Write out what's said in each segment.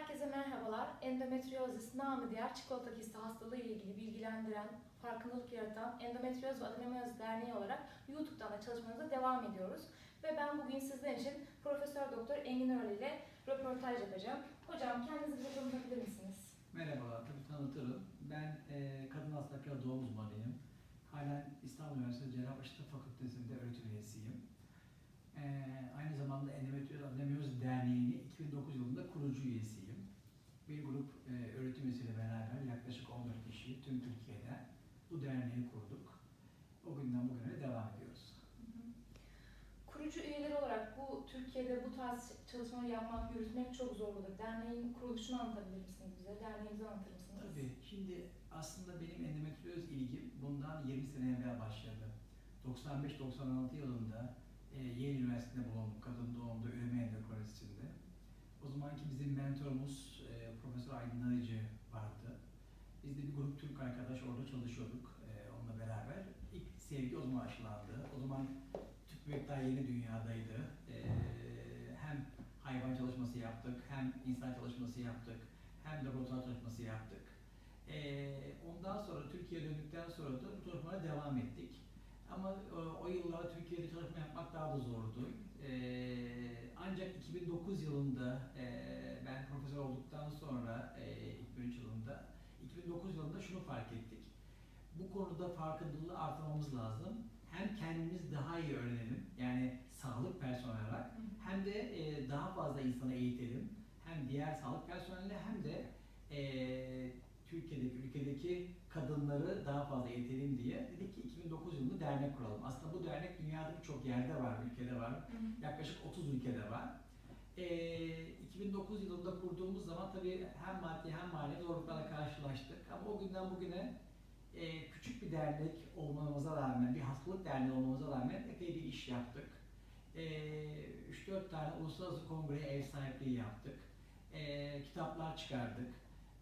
Herkese merhabalar. Endometriozis namı diğer çikolata kisti hastalığı ile ilgili bilgilendiren, farkındalık yaratan Endometrioz ve Adenomyoz Derneği olarak YouTube'dan da çalışmamıza devam ediyoruz. Ve ben bugün sizler için Profesör Doktor Engin Öral ile röportaj yapacağım. Hocam kendinizi bize tanıtabilir misiniz? Merhabalar, tabii tanıtırım. Ben e, kadın hastalıkları doğum uzmanıyım. Halen İstanbul Üniversitesi Cerrahpaşa Tıp Fakültesi'nde öğretim üyesiyim. E, aynı zamanda Endometrioz Adenomyoz Derneği'nin 2009 yılında kurucu üyesiyim. Bir grup e, öğretim üyesiyle beraber yaklaşık 14 kişi tüm Türkiye'de bu derneği kurduk. O günden bugüne devam ediyoruz. Kurucu üyeleri olarak bu Türkiye'de bu tarz çalışmaları yapmak, yürütmek çok zor olur. Derneğin kuruluşunu anlatabilir misiniz bize? Derneğimizi anlatır mısınız? Tabii. Şimdi aslında benim endometrioz ilgim bundan 20 sene evvel başladı. 95-96 yılında e, Yale Üniversitesi'nde bulundum. Kadın doğumda üreme endokrinolojisinde. O zamanki bizim mentorumuz Profesör Aydın Arıcı vardı. Biz de bir grup Türk arkadaş orada çalışıyorduk e, onunla beraber. İlk sevgi o zaman aşılandı. O zaman tüp bebek daha yeni dünyadaydı. E, hem hayvan çalışması yaptık, hem insan çalışması yaptık, hem laboratuvar çalışması yaptık. Ee, ondan sonra Türkiye'ye döndükten sonra da bu çalışmalara devam ettik. Ama e, o yıllarda Türkiye'de çalışma yapmak daha da zordu. Ee, ancak 2009 yılında e, ben profesör olduktan sonra e, 2003 yılında 2009 yılında şunu fark ettik. Bu konuda farkındalığı artırmamız lazım. Hem kendimiz daha iyi öğrenelim, yani sağlık personeli olarak, hem de e, daha fazla insanı eğitelim. Hem diğer sağlık personeline hem de e, Türkiye'deki, ülkedeki kadınları daha fazla eğitelim diye dedik ki 2009 yılında dernek kuralım. Aslında bu dernek dünyada birçok yerde var, ülkede var. Yaklaşık 30 ülkede var. E, 2009 yılında kurduğumuz zaman tabii hem maddi hem manevi zorluklarla karşılaştık. Ama o günden bugüne e, küçük bir dernek olmamıza rağmen, bir hastalık derneği olmamıza rağmen epey bir iş yaptık. E, 3-4 tane uluslararası kongreye ev sahipliği yaptık. E, kitaplar çıkardık.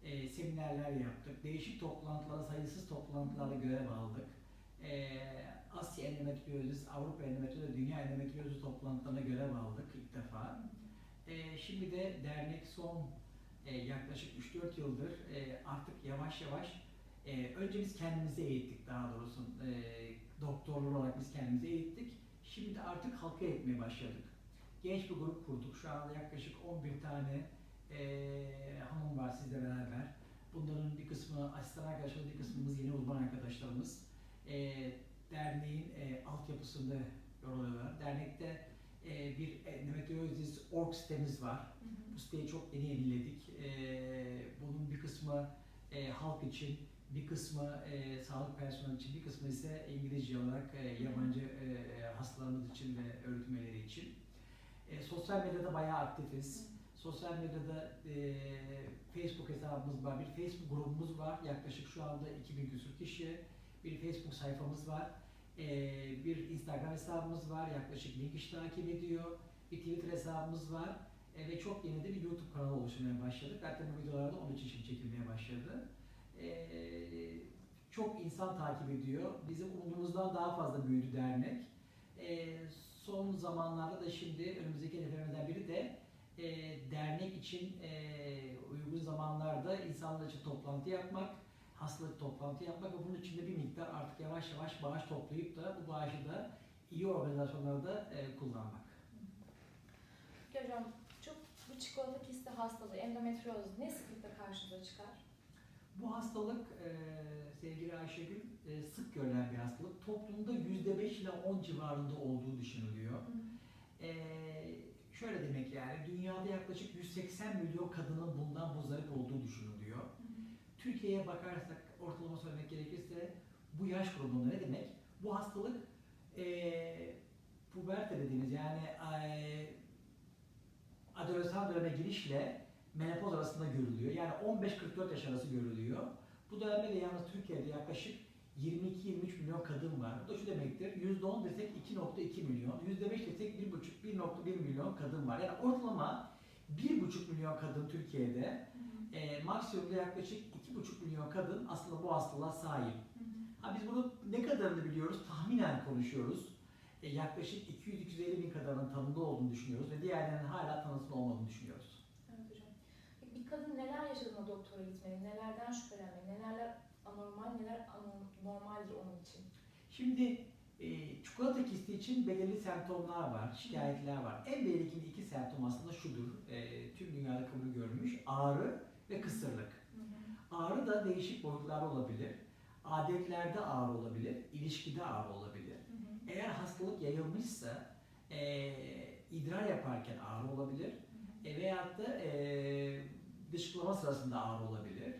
E, seminerler yaptık. Değişik toplantılara, sayısız toplantılarda görev aldık. E, Asya Endometriozis, Avrupa Endometriozis, Dünya Endometriozis toplantılarına görev aldık ilk defa. E, şimdi de dernek son e, yaklaşık 3-4 yıldır e, artık yavaş yavaş e, önce biz kendimizi eğittik daha doğrusu e, doktorlar olarak biz kendimizi eğittik. Şimdi artık halka eğitmeye başladık. Genç bir grup kurduk. Şu anda yaklaşık 11 tane e, hanım var sizle beraber. Bunların bir kısmı bir kısmımız yeni uzman arkadaşlarımız. E, derneğin e, altyapısında yer alıyorlar. Dernekte e, bir endometriozis org sitemiz var. Bu siteyi çok yeni yeniledik. E, bunun bir kısmı e, halk için, bir kısmı e, sağlık personeli için, bir kısmı ise İngilizce olarak e, yabancı e, hastalarımız için ve öğretim üyeleri için. E, sosyal medyada bayağı aktifiz. Sosyal medyada e, Facebook hesabımız var, bir Facebook grubumuz var. Yaklaşık şu anda 2000 küsur kişi. Bir Facebook sayfamız var. E, bir Instagram hesabımız var. Yaklaşık 1000 kişi takip ediyor. Bir Twitter hesabımız var. E, ve çok yeni de bir YouTube kanalı oluşturmaya başladık. Zaten bu videolarda onun için şimdi çekilmeye başladı. E, çok insan takip ediyor. Bizim umudumuzdan daha fazla büyüdü dernek. E, son zamanlarda da şimdi önümüzdeki hedeflerimizden biri de e, dernek için e, uygun zamanlarda insanlar için toplantı yapmak, hastalık toplantı yapmak ve bunun için de bir miktar artık yavaş yavaş bağış toplayıp da bu bağışı da iyi organizasyonlarda e, kullanmak. Hocam, çok bu çikolata kisti hastalığı, endometrioz ne sıklıkla karşınıza çıkar? Bu hastalık e, sevgili Ayşegül e, sık görülen bir hastalık. Toplumda %5 ile 10 civarında olduğu düşünülüyor. E, şöyle demek yani dünyada yaklaşık 180 milyon kadının bundan muzdarip olduğu düşünülüyor. Türkiye'ye bakarsak ortalama söylemek gerekirse bu yaş grubunda ne demek? Bu hastalık e, puberte dediğimiz yani e, adolesan döneme girişle menopoz arasında görülüyor. Yani 15-44 yaş arası görülüyor. Bu dönemde de yalnız Türkiye'de yaklaşık 22-23 milyon kadın var. Bu da şu demektir, %10 desek 2.2 milyon, %5 desek 1.5-1.1 milyon kadın var. Yani ortalama 1.5 milyon kadın Türkiye'de, e, maksimumda yaklaşık 2.5 milyon kadın aslında bu hastalığa sahip. Ha, biz bunu ne kadarını biliyoruz? Tahminen konuşuyoruz. E, yaklaşık 200-250 bin kadarının tanımda olduğunu düşünüyoruz ve diğerlerinin hala tanısının olmadığını düşünüyoruz. Evet hocam. Peki kadın neler yaşadığına doktora gitmeli, nelerden şüphelenmeli, neler anormal, neler anormaldir onun için. Şimdi e, çikolata kisti için belirli semptomlar var, şikayetler var. En belirgin iki semptom aslında şudur. E, tüm dünyada kabul görmüş ağrı ve kısırlık. Ağrı da değişik boyutlarda olabilir. Adetlerde ağrı olabilir, ilişkide ağrı olabilir. Eğer hastalık yayılmışsa e, idrar yaparken ağrı olabilir e, veyahut da e, dışkılama sırasında ağrı olabilir.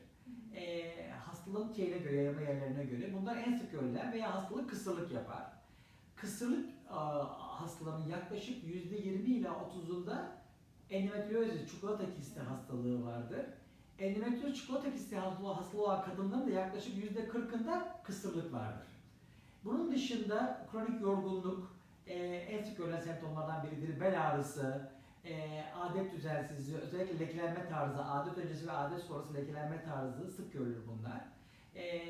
E, hastalığın şeyine göre, yayılma yerlerine göre bunlar en sık görülen veya hastalık kısırlık yapar. Kısırlık a, hastalarının yaklaşık %20 ila 30'unda endometriozis, çikolata kisti hastalığı vardır. Endometrioz çikolata kisti hastalığı, hastalığı olan kadınların da yaklaşık %40'ında kısırlık vardır. Bunun dışında kronik yorgunluk e, en sık görülen semptomlardan biridir. Bel ağrısı, e, adet düzensizliği, özellikle lekelenme tarzı, adet öncesi ve adet sonrası lekelenme tarzı sık görülür bunlar. E,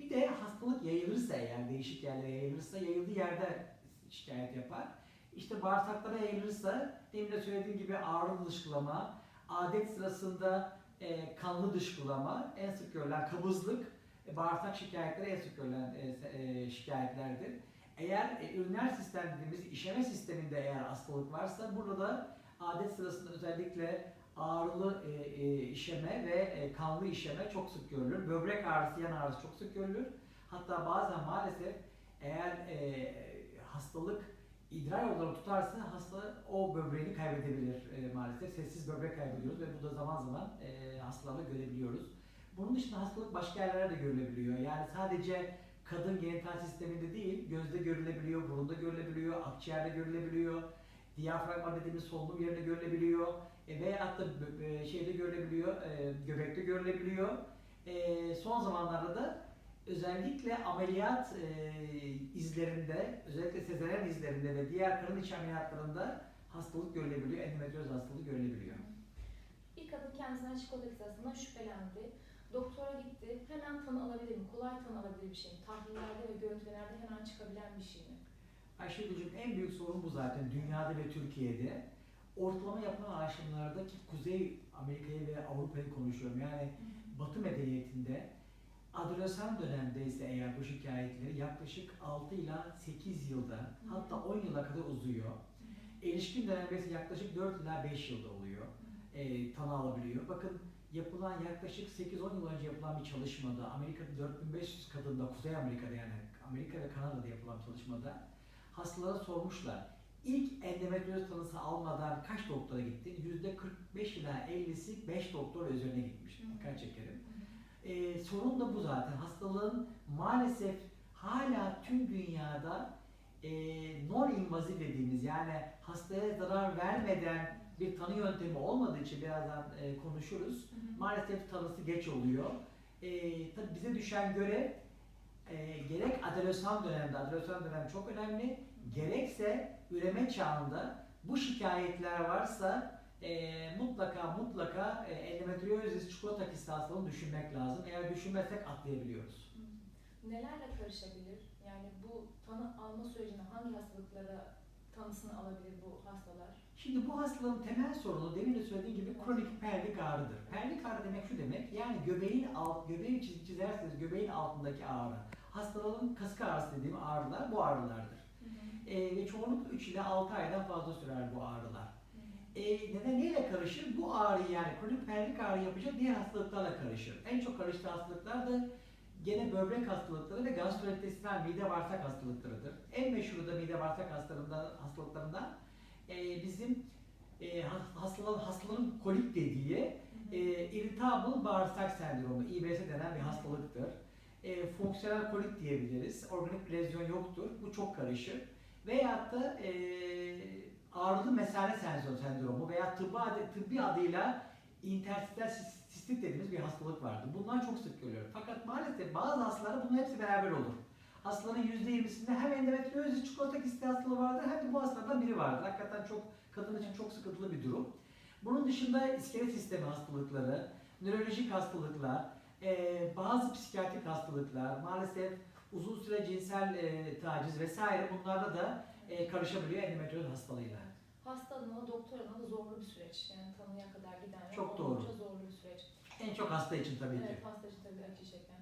bir de hastalık yayılırsa eğer değişik yerlere yayılırsa yayıldığı yerde şikayet yapar. İşte bağırsaklara yayılırsa demin de söylediğim gibi ağrılı dışkılama, adet sırasında e, kanlı dışkılama, en sık görülen kabızlık, e, bağırsak şikayetleri en sık görülen e, e, şikayetlerdir. Eğer e, üriner sistem dediğimiz işeme sisteminde eğer hastalık varsa burada da adet sırasında özellikle ağrılı e, e, işeme ve e, kanlı işeme çok sık görülür. Böbrek ağrısı, yan ağrısı çok sık görülür. Hatta bazen maalesef eğer e, hastalık idrar yolları tutarsa hasta o böbreğini kaybedebilir e, maalesef. Sessiz böbrek kaybediyoruz ve bu da zaman zaman e, hastalarda görebiliyoruz. Bunun dışında hastalık başka yerlerde de görülebiliyor. Yani sadece kadın genital sisteminde değil, gözde görülebiliyor, burunda görülebiliyor, akciğerde görülebiliyor, diyafragma dediğimiz solunum yerinde görülebiliyor e, veyahut da e, şeyde görülebiliyor, e, göbekte görülebiliyor. E, son zamanlarda da özellikle ameliyat e, izlerinde, özellikle sezaryen izlerinde ve diğer karın içi ameliyatlarında hastalık görülebiliyor, endometrioz hastalığı görülebiliyor. Bir kadın kendisinden çikolata hastalığından şüphelendi. Doktora gitti. Hemen tanı alabilir mi? Kolay tanı alabilir bir şey mi? Tahlillerde ve görüntülerde hemen çıkabilen bir şey mi? Ayşegül'cüğüm en büyük sorun bu zaten dünyada ve Türkiye'de. Ortalama yapılan araştırmalarda ki Kuzey Amerika'yı ve Avrupa'yı konuşuyorum. Yani Batı medeniyetinde adolesan dönemde ise eğer bu şikayetleri yaklaşık 6 ila 8 yılda hatta 10 yıla kadar uzuyor. Erişkin dönemde ise yaklaşık 4 ila 5 yılda oluyor. E, tanı alabiliyor. Bakın yapılan yaklaşık 8-10 yıl önce yapılan bir çalışmada Amerika'da 4500 kadında Kuzey Amerika'da yani Amerika ve Kanada'da yapılan çalışmada hastalara sormuşlar. İlk endometrioz tanısı almadan kaç doktora gittin? Yüzde 45 ila 50'si 5 doktor üzerine gitmiş. Hı. Dikkat çekerim. Ee, sorun da bu zaten. Hastalığın maalesef hala tüm dünyada e, non-invazif dediğimiz yani hastaya zarar vermeden bir tanı yöntemi olmadığı için birazdan e, konuşuruz. Maalesef tanısı geç oluyor. E, tabii bize düşen görev e, gerek adolesan dönemde, adolesan dönem çok önemli, gerekse üreme çağında bu şikayetler varsa e, mutlaka mutlaka e, endometriozis çikolata kisti hastalığını düşünmek lazım. Eğer düşünmezsek atlayabiliyoruz. Nelerle karışabilir? Yani bu tanı alma sürecinde hangi hastalıklara tanısını alabilir bu hastalar? Şimdi bu hastalığın temel sorunu demin de söylediğim gibi kronik pelvik ağrıdır. Pelvik ağrı demek şu demek yani göbeğin alt, göbeği çiz, çizerseniz göbeğin altındaki ağrı. Hastalığın kasık ağrısı dediğim ağrılar bu ağrılardır. Ee, ve çoğunlukla 3 ile 6 aydan fazla sürer bu ağrılar. Ee, neden neyle karışır? Bu ağrı yani kronik pelvik ağrı yapacak diğer hastalıklarla karışır. En çok karıştığı hastalıklar da gene böbrek hastalıkları ve gastrointestinal mide bağırsak hastalıklarıdır. En meşhuru da mide bağırsak hastalarından, hastalıklarından e, bizim e, has- hastaların, hastaların kolik dediği e, irritable bağırsak sendromu, IBS denen bir hastalıktır. E, fonksiyonel kolik diyebiliriz. Organik bir lezyon yoktur. Bu çok karışır. Veyahut da e, ağrılı mesane sendromu, sendromu veya tıbbi, adı, tıbbi adıyla interstisyal sis- sistit dediğimiz bir hastalık vardır. Bunlar çok sık görülüyor. Fakat maalesef bazı hastalarda bunun hepsi beraber olur. Hastaların %20'sinde hem endometriozis çikolata kisti hastalığı vardır hem de bu hastalardan biri vardır. Hakikaten çok kadın için çok sıkıntılı bir durum. Bunun dışında iskelet sistemi hastalıkları, nörolojik hastalıklar, eee, bazı psikiyatrik hastalıklar, maalesef uzun süre cinsel eee, taciz vesaire bunlarda da eee, karışabiliyor endometrioz hastalığıyla. Hasta adına, doktor adına da zorlu bir süreç. Yani tanıya kadar giden Çok doğru. zorlu bir süreç. çok hasta için tabii ki. Evet, hasta için tabii şeker.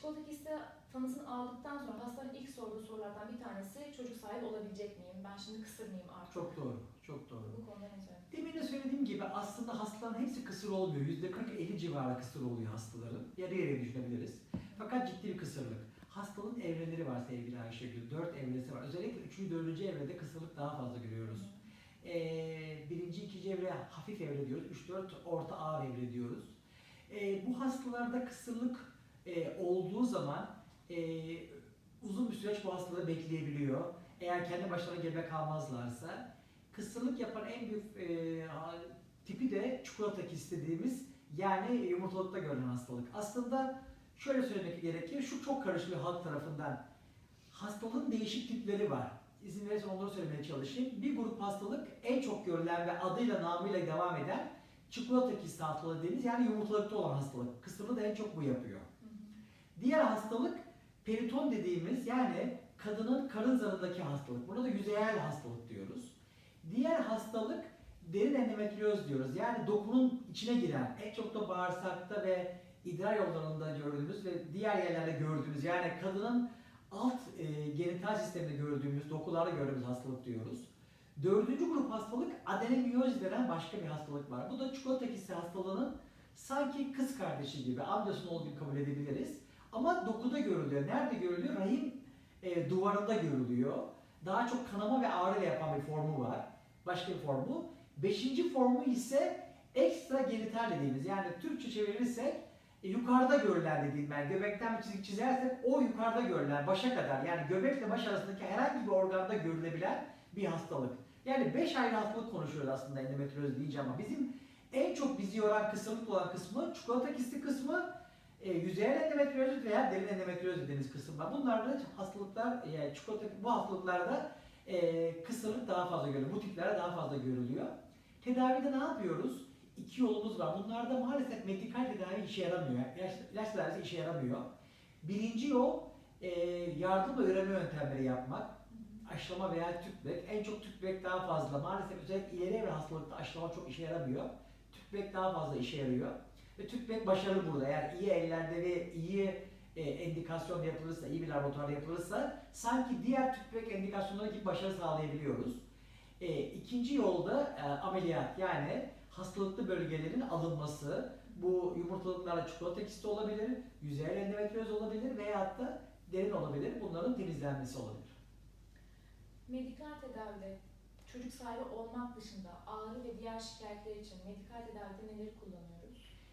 Çikolata kisti tanısını aldıktan sonra hastanın ilk sorduğu sorulardan bir tanesi çocuk sahibi olabilecek miyim? Ben şimdi kısır mıyım artık? Çok doğru, çok doğru. Bu konuda ne söylemek? Demin de söylediğim gibi aslında hastaların hepsi kısır olmuyor. Yüzde 40-50 civarı kısır oluyor hastaların. Yarı yarıya düşünebiliriz. Fakat ciddi bir kısırlık. Hastalığın evreleri var sevgili Ayşegül. Dört evresi var. Özellikle üçüncü, dördüncü evrede kısırlık daha fazla görüyoruz. Ee, birinci, ikinci evre hafif evre diyoruz. Üç, dört orta ağır evre diyoruz. Ee, bu hastalarda kısırlık e, olduğu zaman e, uzun bir süreç bu hastalığı bekleyebiliyor. Eğer kendi başlarına gebe kalmazlarsa. Kısırlık yapan en büyük e, tipi de çikolata istediğimiz yani yumurtalıkta görülen hastalık. Aslında şöyle söylemek gerekir, şu çok karışılıyor halk tarafından. Hastalığın değişik tipleri var. İzin verirsen onları söylemeye çalışayım. Bir grup hastalık en çok görülen ve adıyla namıyla devam eden çikolata kisti hastalığı dediğimiz yani yumurtalıkta olan hastalık. Kısırlı da en çok bu yapıyor. Diğer hastalık periton dediğimiz yani kadının karın zarındaki hastalık. Buna da yüzeyel hastalık diyoruz. Diğer hastalık derin endometrioz diyoruz. Yani dokunun içine giren, en çok da bağırsakta ve idrar yollarında gördüğümüz ve diğer yerlerde gördüğümüz yani kadının alt e, genital sisteminde gördüğümüz, dokularda gördüğümüz hastalık diyoruz. Dördüncü grup hastalık adenomiyozis denen başka bir hastalık var. Bu da çikolata kisti hastalığının sanki kız kardeşi gibi, amcasının oğlu gibi kabul edebiliriz. Ama dokuda görülüyor. Nerede görülüyor? Rahim e, duvarında görülüyor. Daha çok kanama ve ağrı yapan bir formu var. Başka bir formu. Beşinci formu ise ekstra genital dediğimiz yani Türkçe çevirirsek e, yukarıda görülen dediğim ben göbekten bir çizik çizersek o yukarıda görülen başa kadar yani göbekle baş arasındaki herhangi bir organda görülebilen bir hastalık. Yani beş ayrı hastalık konuşuyoruz aslında endometrioz deyince ama bizim en çok bizi yoran kısırlık olan kısmı çikolata kisti kısmı e, yüzeyel endometriozit veya derin endometriozit dediğimiz kısım var. Bunlarda hastalıklar, yani çikolata, bu hastalıklarda e, kısırlık daha fazla görülüyor. Bu tiplerde daha fazla görülüyor. Tedavide ne yapıyoruz? İki yolumuz var. Bunlarda maalesef medikal tedavi işe yaramıyor. İlaç, tedavisi işe yaramıyor. Birinci yol e, yardımla üreme yöntemleri yapmak. Aşılama veya tüpbek. En çok tüpbek daha fazla. Maalesef özellikle ileri evre hastalıkta aşılama çok işe yaramıyor. Tüpbek daha fazla işe yarıyor. Ve tüpbek başarılı burada. Eğer iyi ellerde ve iyi e, endikasyon yapılırsa, iyi bir laboratuvarda yapılırsa sanki diğer tüpbek endikasyonları gibi başarı sağlayabiliyoruz. E, ikinci yolda e, ameliyat yani hastalıklı bölgelerin alınması. Bu yumurtalıklarla çikolata kisti olabilir, yüzeyel endometrioz olabilir veyahut da derin olabilir. Bunların temizlenmesi olabilir. Medikal tedavide çocuk sahibi olmak dışında ağrı ve diğer şikayetler için medikal tedavide neleri kullanıyoruz?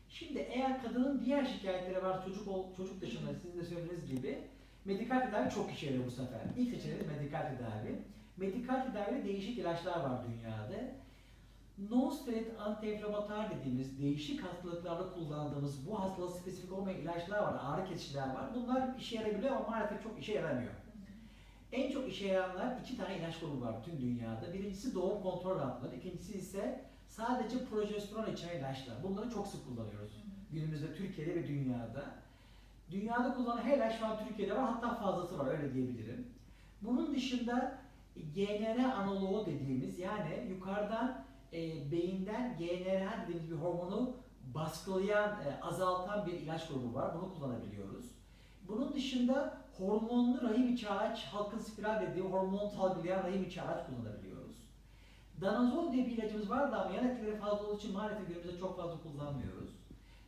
Şimdi eğer kadının diğer şikayetleri var çocuk ol, çocuk dışında sizin de söylediğiniz gibi medikal tedavi çok işe yarıyor bu sefer. İlk seçeneğimiz medikal tedavi. Medikal tedavide değişik ilaçlar var dünyada. Non-steroid antiinflamatuar dediğimiz değişik hastalıklarda kullandığımız bu hastalığa spesifik olmayan ilaçlar var, ağrı kesiciler var. Bunlar işe yarayabiliyor ama maalesef çok işe yaramıyor. En çok işe yarayanlar iki tane ilaç grubu var tüm dünyada. Birincisi doğum kontrol hapları, ikincisi ise sadece progesteron içeren ilaçlar. Bunları çok sık kullanıyoruz günümüzde Türkiye'de ve dünyada. Dünyada kullanılan her ilaç şu an Türkiye'de var hatta fazlası var öyle diyebilirim. Bunun dışında GNR analoğu dediğimiz yani yukarıdan e, beyinden GNRH dediğimiz bir hormonu baskılayan, e, azaltan bir ilaç grubu var. Bunu kullanabiliyoruz. Bunun dışında hormonlu rahim içi ağaç, halkın spiral dediği hormon salgılayan rahim içi ağaç kullanabiliyoruz. Danazol diye bir ilacımız vardı ama yan etkileri fazla olduğu için maalesef günümüzde çok fazla kullanmıyoruz.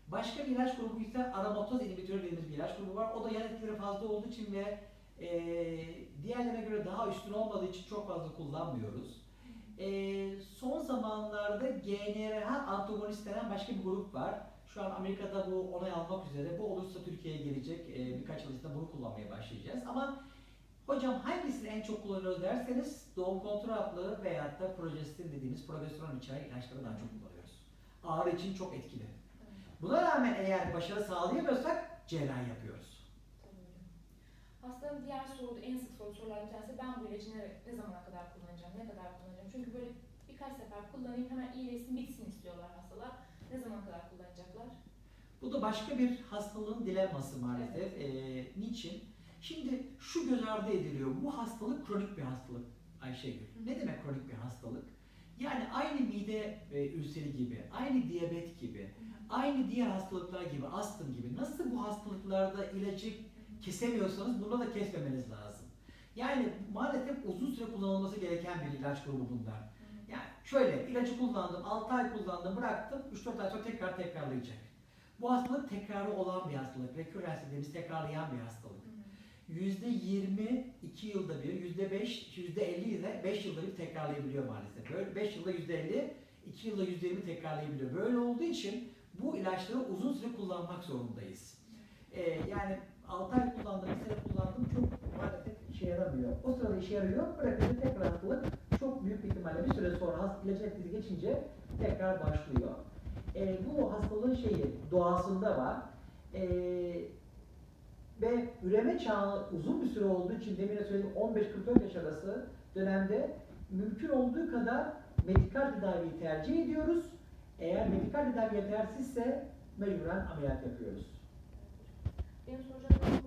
Başka bir ilaç grubu ise aromataz inhibitörü dediğimiz bir ilaç grubu var. O da yan etkileri fazla olduğu için ve e, diğerlerine göre daha üstün olmadığı için çok fazla kullanmıyoruz. E, son zamanlarda GNRH antagonist denen başka bir grup var. Şu an Amerika'da bu onay almak üzere. Bu olursa Türkiye'ye gelecek. E, birkaç yıl içinde bunu kullanmaya başlayacağız. Ama hocam hangisini en çok kullanıyoruz derseniz doğum kontrol hapları veyahut da projestin dediğimiz progesteron içeren ilaçları daha çok kullanıyoruz. Ağrı için çok etkili. Evet, Buna rağmen eğer başarı sağlayamıyorsak cerrahi yapıyoruz. Hastanın diğer sorduğu, en sık sorduğu sorulardan bir tanesi ben bu ilacı ne, ne zamana kadar kullanacağım, ne kadar kullanacağım? Çünkü böyle birkaç sefer kullanayım hemen iyileşsin, bitsin istiyorlar hastalar. Ne zamana kadar kullanacaklar? Bu da başka bir hastalığın dilemması maalesef. Ee, niçin? Şimdi şu göz ardı ediliyor. Bu hastalık kronik bir hastalık Ayşegül. Ne demek kronik bir hastalık? Yani aynı mide e, ülseri gibi, aynı diyabet gibi, aynı diğer hastalıklar gibi, astım gibi nasıl bu hastalıklarda ilacı kesemiyorsanız bunda da kesmemeniz lazım. Yani maalesef uzun süre kullanılması gereken bir ilaç grubu bunlar. Yani şöyle ilacı kullandım, 6 ay kullandım, bıraktım, 3-4 ay sonra tekrar tekrarlayacak. Bu hastalık tekrarı olan bir hastalık. Recurrence dediğimiz tekrarlayan bir hastalık. %20 2 yılda bir, %5, %50 ile 5 yılda bir tekrarlayabiliyor maalesef. Böyle 5 yılda %50, 2 yılda %20 tekrarlayabiliyor. Böyle olduğu için bu ilaçları uzun süre kullanmak zorundayız. Ee, yani 6 ay kullandım, 1 sene kullandım çok maalesef işe yaramıyor. O sırada işe yarıyor, bırakınca tekrar hastalık çok büyük bir ihtimalle bir süre sonra hast- ilacın etkisi geçince tekrar başlıyor. Ee, bu hastalığın şeyi doğasında var. Ee, ve üreme çağı uzun bir süre olduğu için demin de söylediğim 15-44 yaş arası dönemde mümkün olduğu kadar medikal tedaviyi tercih ediyoruz. Eğer medikal tedavi yetersizse mecburen ameliyat yapıyoruz. Benim soracağım.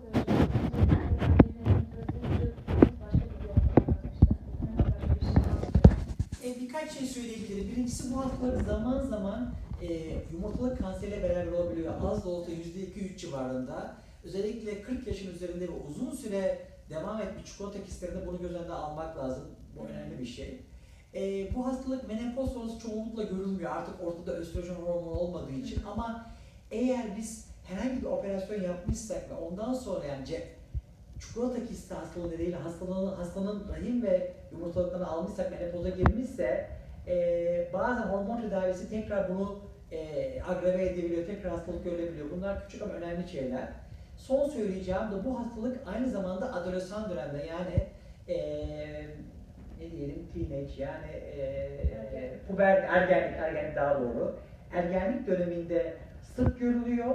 E, birkaç şey söyleyebilirim. Birincisi bu hastalık zaman zaman e, yumurtalık kanseriyle beraber olabiliyor. Az da olsa %2-3 civarında. Özellikle 40 yaşın üzerinde ve uzun süre devam etmiş çikolata kistlerinde bunu göz önünde almak lazım. Bu önemli bir şey. E, bu hastalık menopoz sonrası çoğunlukla görülmüyor. Artık ortada östrojen hormonu olmadığı için. Ama eğer biz herhangi bir operasyon yapmışsak ve ondan sonra yani ce- çikolata kisti hastalığı nedeniyle hastalığın, hastanın rahim ve yumurtalıklarını almışsak menopoza girmişse e, bazen hormon tedavisi tekrar bunu e, agrave edebiliyor, tekrar hastalık görülebiliyor. Bunlar küçük ama önemli şeyler. Son söyleyeceğim de bu hastalık aynı zamanda adolesan dönemde yani e, ne diyelim teenage yani e, puber ergenlik, ergenlik daha doğru. Ergenlik döneminde sık görülüyor.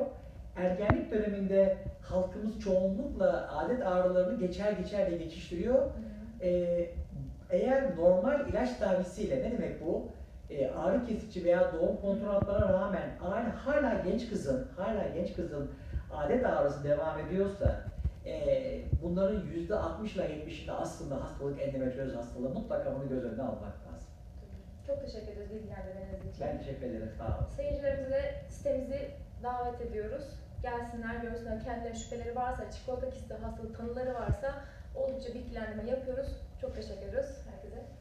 Ergenlik döneminde halkımız çoğunlukla adet ağrılarını geçer geçer diye geçiştiriyor. Ee, eğer normal ilaç tedavisiyle ne demek bu? Ee, ağrı kesici veya doğum kontrol haplarına rağmen hala genç kızın, hala genç kızın adet ağrısı devam ediyorsa ee, bunların yüzde 60 ile 70'inde aslında hastalık endometrioz hastalığı mutlaka bunu göz önüne almak lazım. Çok teşekkür ederiz bilgilendirmeniz için. Ben teşekkür ederim. Sağ olun. Seyircilerimize sitemizi davet ediyoruz. Gelsinler, görsünler. Kendilerine şüpheleri varsa, çikolata kisti hastalığı tanıları varsa oldukça bilgilendirme yapıyoruz. Çok teşekkür ediyoruz herkese.